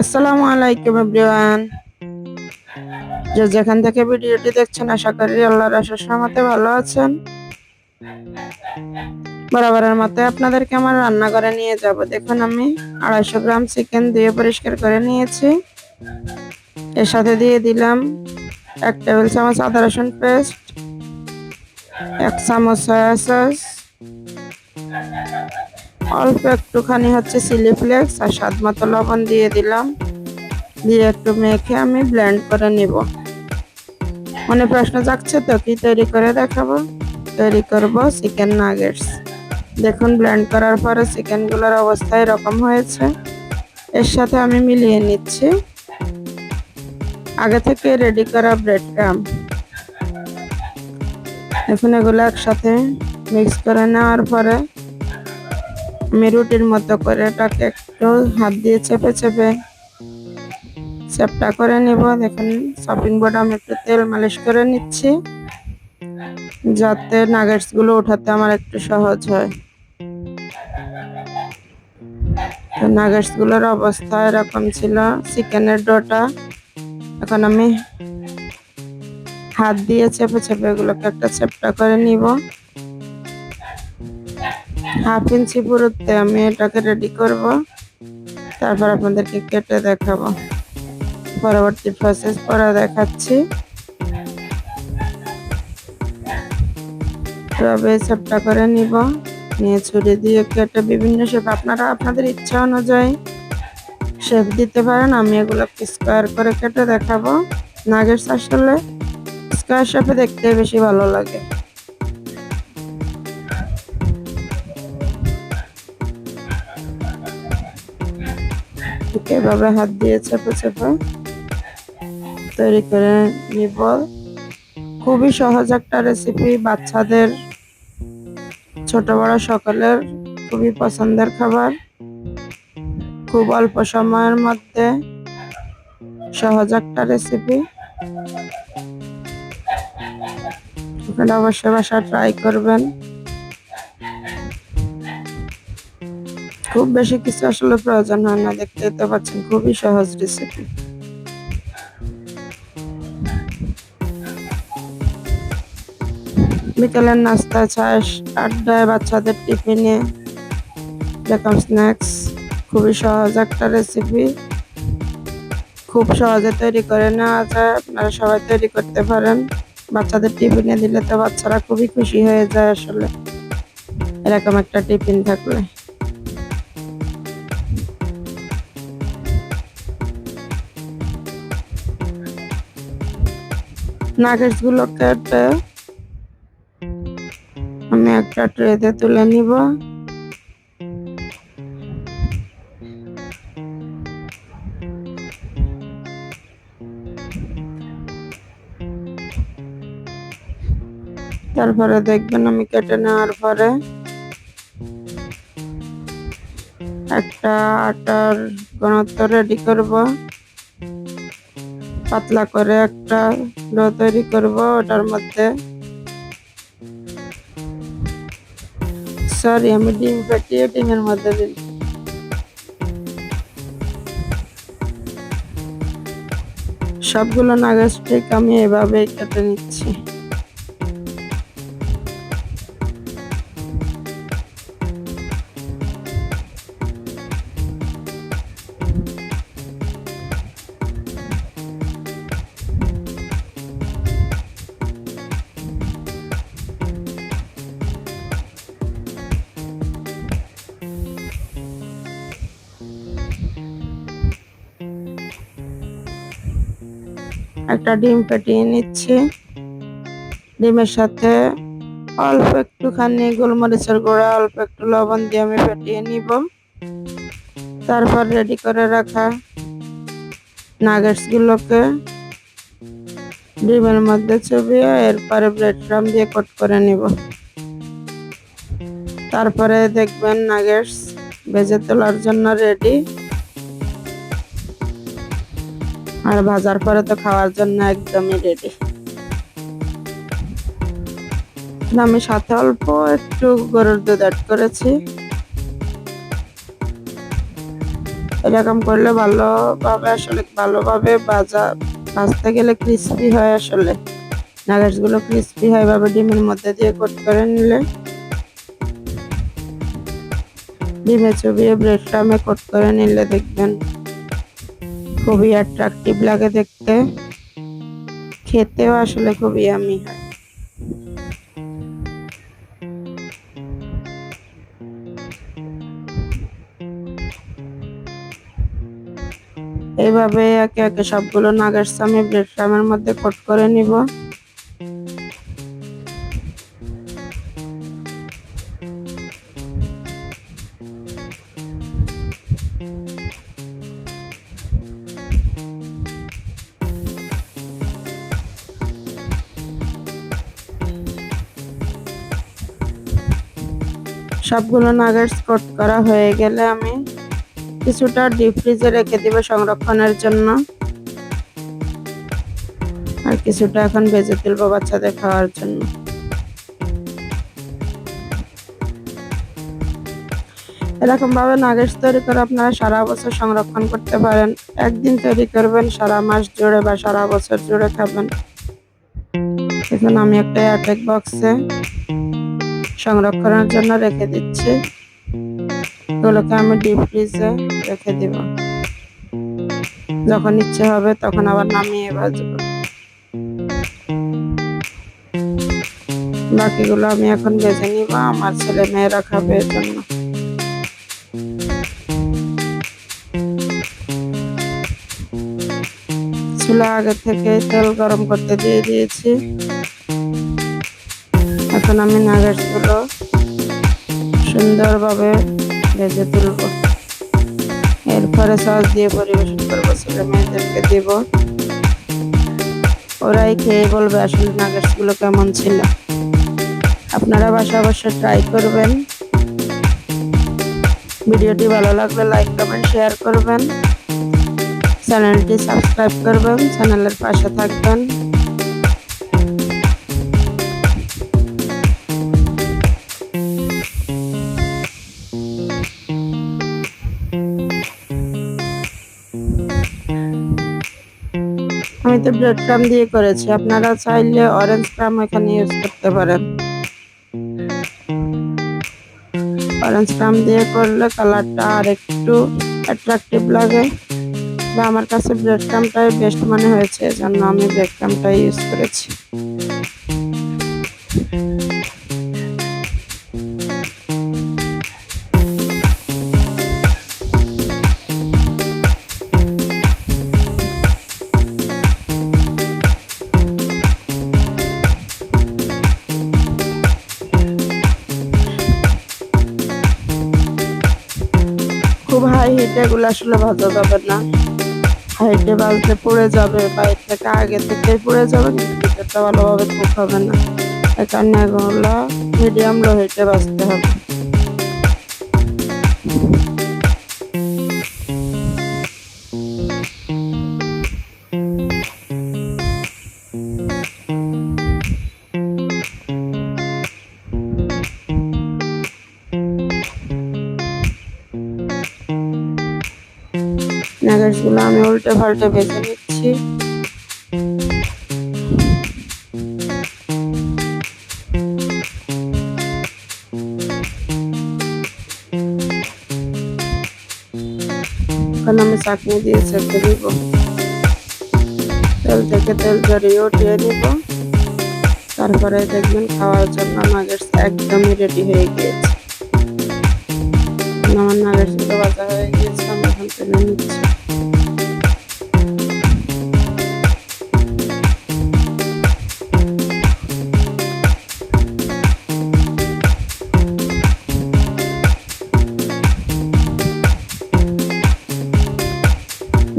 আসসালামু আলাইকুম এভরিওয়ান। যে যেখান থেকে ভিডিওটি দেখছেন, আশা করি আল্লাহর আশার সহমতে ভালো আছেন। বরাবরের মতো আপনাদেরকে আমার রান্নাঘরে নিয়ে যাব। দেখুন, আমি আড়াইশো গ্রাম চিকেন দিয়ে পরিষ্কার করে নিয়েছি। এর সাথে দিয়ে দিলাম এক টেবিল চামচ আদা রসুন পেস্ট, এক চামচ সয়া সস অল্প একটুখানি হচ্ছে চিলি ফ্লেক্স আর স্বাদ মতো লবণ দিয়ে দিলাম। দিয়ে একটু মেখে আমি ব্লেন্ড করে নিব। মনে প্রশ্ন যাচ্ছে তো, কি তৈরি করে দেখাবো? তৈরি করব চিকেন নাগেটস দেখুন ব্লেন্ড করার পরে চিকেনগুলোর অবস্থা এরকম হয়েছে। এর সাথে আমি মিলিয়ে নিচ্ছি। আগে থেকে রেডি করা ব্রেড ক্রাম এখন এগুলো একসাথে মিক্স করে নেওয়ার পরে আমি রুটির মতো করে এটাকে একটু হাত দিয়ে চেপে চেপে চেপটা করে নেব। দেখুন শপিং বোর্ড আমি একটু তেল মালিশ করে নিচ্ছি, যাতে নাগেটসগুলো উঠাতে আমার একটু সহজ হয়। নাগেটসগুলোর অবস্থা এরকম ছিল চিকেনের ডোটা। এখন আমি হাত দিয়ে চেপে চেপে এগুলোকে একটা চেপটা করে নিব। হাফ ইঞ্চি পুরোতে আমি এটাকে রেডি করব। তারপর আপনাদেরকে কেটে দেখাবো। পরবর্তী প্রসেস পরে দেখাচ্ছি। তবে সবটা করে নিব। নিয়ে ছুরি দিয়ে কেটে বিভিন্ন শেপ আপনারা আপনাদের ইচ্ছা অনুযায়ী শেপ দিতে পারেন। আমি এগুলো স্কোয়ার করে কেটে দেখাবো। নাগেটস আসলে স্কোয়ার শেপে দেখতে বেশি ভালো লাগে। এভাবে হাত দিয়ে চেপে চেপে তৈরি করে নিব। খুবই সহজ একটা রেসিপি বাচ্চাদের, ছোট বড় সকলের খুবই পছন্দের খাবার। খুব অল্প সময়ের মধ্যে সহজ একটা রেসিপি আপনারা অবশ্যই বাসা ট্রাই করবেন। খুব বেশি কিছু আসলে প্রয়োজন হয় না, দেখতে তো পাচ্ছেন খুবই সহজ রেসিপি বিকেলের নাস্তা চাষ আড্ডায় বাচ্চাদের টিফিনে এরকম স্ন্যাক্স খুবই সহজ একটা রেসিপি খুব সহজে তৈরি করে নেওয়া যায়, আপনারা সবাই তৈরি করতে পারেন। বাচ্চাদের টিফিনে দিলে তো বাচ্চারা খুবই খুশি হয়ে যায় আসলে। এরকম একটা টিফিন থাকলে। নাগেটসগুলো কেটে আমি একটা ট্রেতে তুলে নিব। তারপরে দেখবেন আমি কেটে নেওয়ার পরে একটা আটার ঘনত্ব রেডি করব। পাতলা করে একটা ডো তৈরি করব, ওটার মধ্যে সরি, আমি ডিম ফাটিয়ে ডিমের মধ্যে দিই। সবগুলো নাগাজ ঠিক আমি এভাবেই কেটে নিচ্ছি। একটা ডিম ফেটিয়ে নিচ্ছি। ডিমের সাথে অল্প একটুখানি গোলমরিচের গুঁড়া, অল্প একটু লবণ দিয়ে আমি ফেটিয়ে নিব। তারপর রেডি করে রাখা নাগেটস গুলোকে ডিমের মধ্যে চুবিয়ে এরপরে ব্রেড ক্রাম দিয়ে কোট করে নিব। তারপরে দেখবেন নাগেটস ভেজে তোলার জন্য রেডি আর ভাজার পরে তো খাওয়ার জন্য একদমই রেডি আমি সাথে অল্প একটু গরুর দুধ অ্যাড করেছি। এরকম করলে ভালোভাবে আসলে, ভালোভাবে ভাজা, ভাজতে গেলে ক্রিস্পি হয় আসলে। নাগেটসগুলো ক্রিস্পি হয় এভাবে ডিমের মধ্যে দিয়ে কোট করে নিলে। ডিমে চুবিয়ে ব্রেড ক্রামে কোট করে নিলে দেখবেন খুবই অ্যাট্রাকটিভ লাগে দেখতে। খেতেও আসলে খুবই আমি এইভাবে একে একে সবগুলো নাগেটস আমি ব্রেড ক্রামের মধ্যে কোট করে নিব। সবগুলো নাগেটস কোট করা হয়ে গেলে আমি কিছুটা ডিপ ফ্রিজে রেখে দিব সংরক্ষণের জন্য। আর কিছুটা এখন ভেজে তুলবো বাচ্চাদের খাওয়ার জন্য। এরকম ভাবে নাগেটস তৈরি করে আপনারা সারা বছর সংরক্ষণ করতে পারেন। একদিন তৈরি করবেন, সারা মাস জুড়ে বা সারা বছর জুড়ে খাবেন। এখন আমি একটা এয়ারটেক বক্সে সংরক্ষণের জন্য রেখে দিচ্ছি। এগুলোকে আমি ডিপ ফ্রিজে রেখে দিব। যখন ইচ্ছে হবে তখন আবার নামিয়ে ভাজবো। বাকিগুলো আমি এখন বেছে নিব আমার ছেলে মেয়েরা খাবে জন্য। চুলা আগে থেকে তেল গরম করতে দিয়ে দিয়েছি। এখন আমি নাগেটসগুলো সুন্দরভাবে ভেজে তুলব। এরপরে সস দিয়ে পরিবেশন করব ছেলে মেয়েদেরকে দিব। ওরাই খেয়ে বলবে আসলে নাগেটসগুলো কেমন ছিল। আপনারা বাসা অবশ্যই ট্রাই করবেন। ভিডিওটি ভালো লাগলে লাইক কমেন্ট শেয়ার করবেন। চ্যানেলটি সাবস্ক্রাইব করবেন, চ্যানেলের পাশে থাকবেন। আমি তো ব্রেড ক্রাম দিয়ে করেছি। আপনারা চাইলে অরেঞ্জ ক্রাম এখানে ইউজ করতে পারেন। অরেঞ্জ ক্রাম দিয়ে করলে কালারটা আর একটু অ্যাট্রাকটিভ লাগে। বা আমার কাছে ব্রেড ক্রামটাই বেস্ট মনে হয়েছে, এজন্য আমি ব্রেড ক্রামটাই ইউজ করেছি। হিটে এগুলো আসলে ভাজা যাবে না। হাইটে বালতে পড়ে যাবে বাইর থেকে আগে থেকেই পড়ে যাবে ভালোভাবে কুক হবে না এখানে এগুলো মিডিয়াম লো হাইটে বাঁচতে হবে। নাগাসগুলো আমি উল্টে পাল্টে ভেজে নিচ্ছি। আমি চাটনি দিয়ে চেপে দিব। তেল থেকে তেল জড়িয়ে উঠিয়ে নিব। তারপরে দেখবেন খাওয়ার জন্য নাগেটস একদমই রেডি হয়ে গিয়েছে। আমার নাগেটস হয়ে গিয়েছে, আমি এখন নিচ্ছি।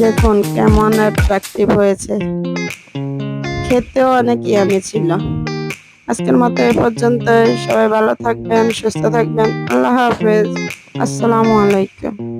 দেখুন কেমন অ্যাট্রাকটিভ হয়েছে। খেতেও অনেক ইয়ামি ছিল। আজকের মতো এ পর্যন্ত সবাই ভালো থাকবেন, সুস্থ থাকবেন। আল্লাহ হাফেজ। আসসালামু আলাইকুম।